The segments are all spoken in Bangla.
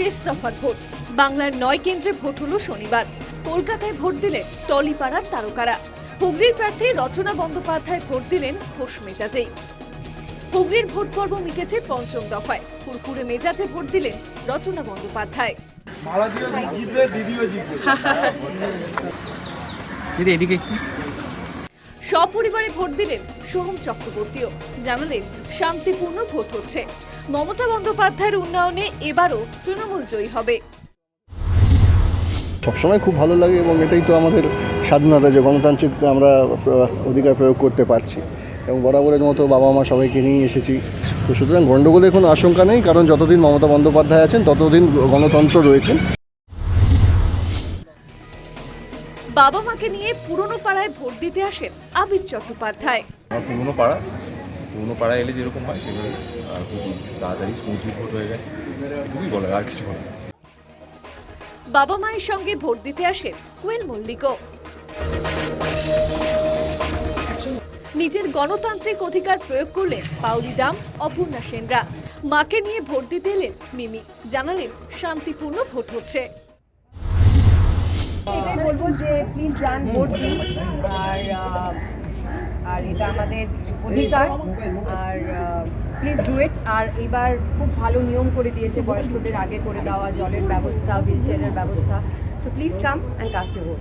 শেষ দফার ভোট। বাংলার নয় কেন্দ্রে ভোট হলো শনিবার। কলকাতায় ভোট দিলেন টলিপাড়ার তারকারা। হুগলির প্রার্থী রচনা বন্দ্যোপাধ্যায় ভোট দিলেন হোস মেজাজেই। হুগলির ভোট পর্ব মিটেছে পঞ্চম দফায়। কুরকুরে মেজাজে ভোট দিলেন রচনা বন্দ্যোপাধ্যায়। সপরিবারে ভোট দিলেন সোহম চক্রবর্তীও জানালেন শান্তিপূর্ণ ভোট হচ্ছে। মমতা বন্দ্যোপাধ্যায়ের উন্নয়নে এবারও তৃণমূল জয়ী হবে। সবসময় খুব ভালো লাগে এবং এটাই তো আমাদের স্বাধীনতা যে গণতান্ত্রিক আমরা অধিকার প্রয়োগ করতে পারছি। এবং বরাবরের মতো বাবা মা সবাইকে নিয়ে এসেছি। তো সুতরাং গণ্ডগোলের কোনো আশঙ্কা নেই কারণ যতদিন মমতা বন্দ্যোপাধ্যায় আছেন ততদিন গণতন্ত্র রয়েছে বাবা মাকে নিয়ে পুরনো পাড়ায় ভোট দিতে আসেন আবির চট্টোপাধ্যায়। আমার পুরনো পাড়া। পুরনো পাড়া এলে যেরকম হয় সেভাবে আর খুব তাড়াতাড়ি স্মুথলি ভোট হয়ে যায় এটুকুই বলে আর কিছু বলে বাবা মায়ের সঙ্গে ভোট দিতে আসেন কোয়েল মল্লিকও। নিজের গণতান্ত্রিক অধিকার প্রয়োগ করলেন পাউলি দাম অপূর্ণা সেনরা। মাকে নিয়ে ভোট দিতে এলেন মিমি। জানালেন শান্তিপূর্ণ ভোট হচ্ছে। এটাই বলব যে প্লিজ যান ভোট দিন। আর আর এটা আমাদের অধিকার। আর প্লিজ ডু ইট আর এবার খুব ভালো নিয়ম করে দিয়েছে বয়স্কদের আগে করে দেওয়া জলের ব্যবস্থা হুইল চেয়ারের ব্যবস্থা তো please come and cast vote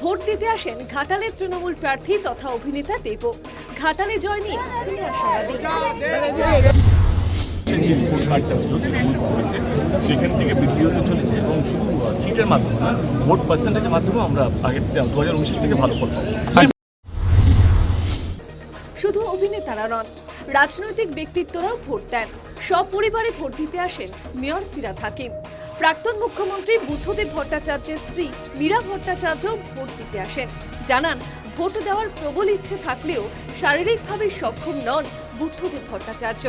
vote দিতে আসেন ঘাটালের তৃণমূল প্রার্থী তথা অভিনেতা দেব। ঘাটালে জয় নিয়ে তিনি আশাবাদী সেখান থেকে বৃদ্ধি হতে চলেছে। সিটের মাধ্যমে না ভোট পার্সেন্টেজের মাধ্যমে আমরা আগের দু হাজার উনিশের থেকে ভালো ফল পাবো। শুধু অভিনেতারা নন রাজনৈতিক ব্যক্তিত্বরাও ভোট দেন। সপরিবারে ভোট দিতে আসেন মেয়র ফিরাদ হাকিম। প্রাক্তন মুখ্যমন্ত্রী বুদ্ধদেব ভট্টাচার্যের স্ত্রী মীরা ভট্টাচার্য ভোট দিতে আসেন। জানান ভোট দেওয়ার প্রবল ইচ্ছে থাকলেও শারীরিকভাবে সক্ষম নন বুদ্ধদেব ভট্টাচার্য।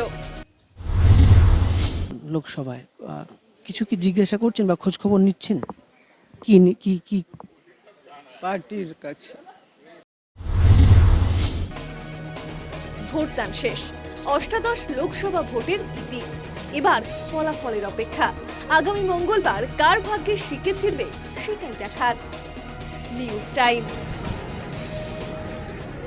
লোকসভায় আহ, কিছু কি জিজ্ঞাসা করছেন বা খোঁজ খবর নিচ্ছেন? কি নি- কি কি? পার্টির কাছে। ভোটদান শেষ। অষ্টাদশ লোকসভা ভোটের ইতি এবার ফলাফলের অপেক্ষা। আগামী মঙ্গলবার কার ভাগ্যে শিখে ছিড়বে সেটাই দেখার। News time.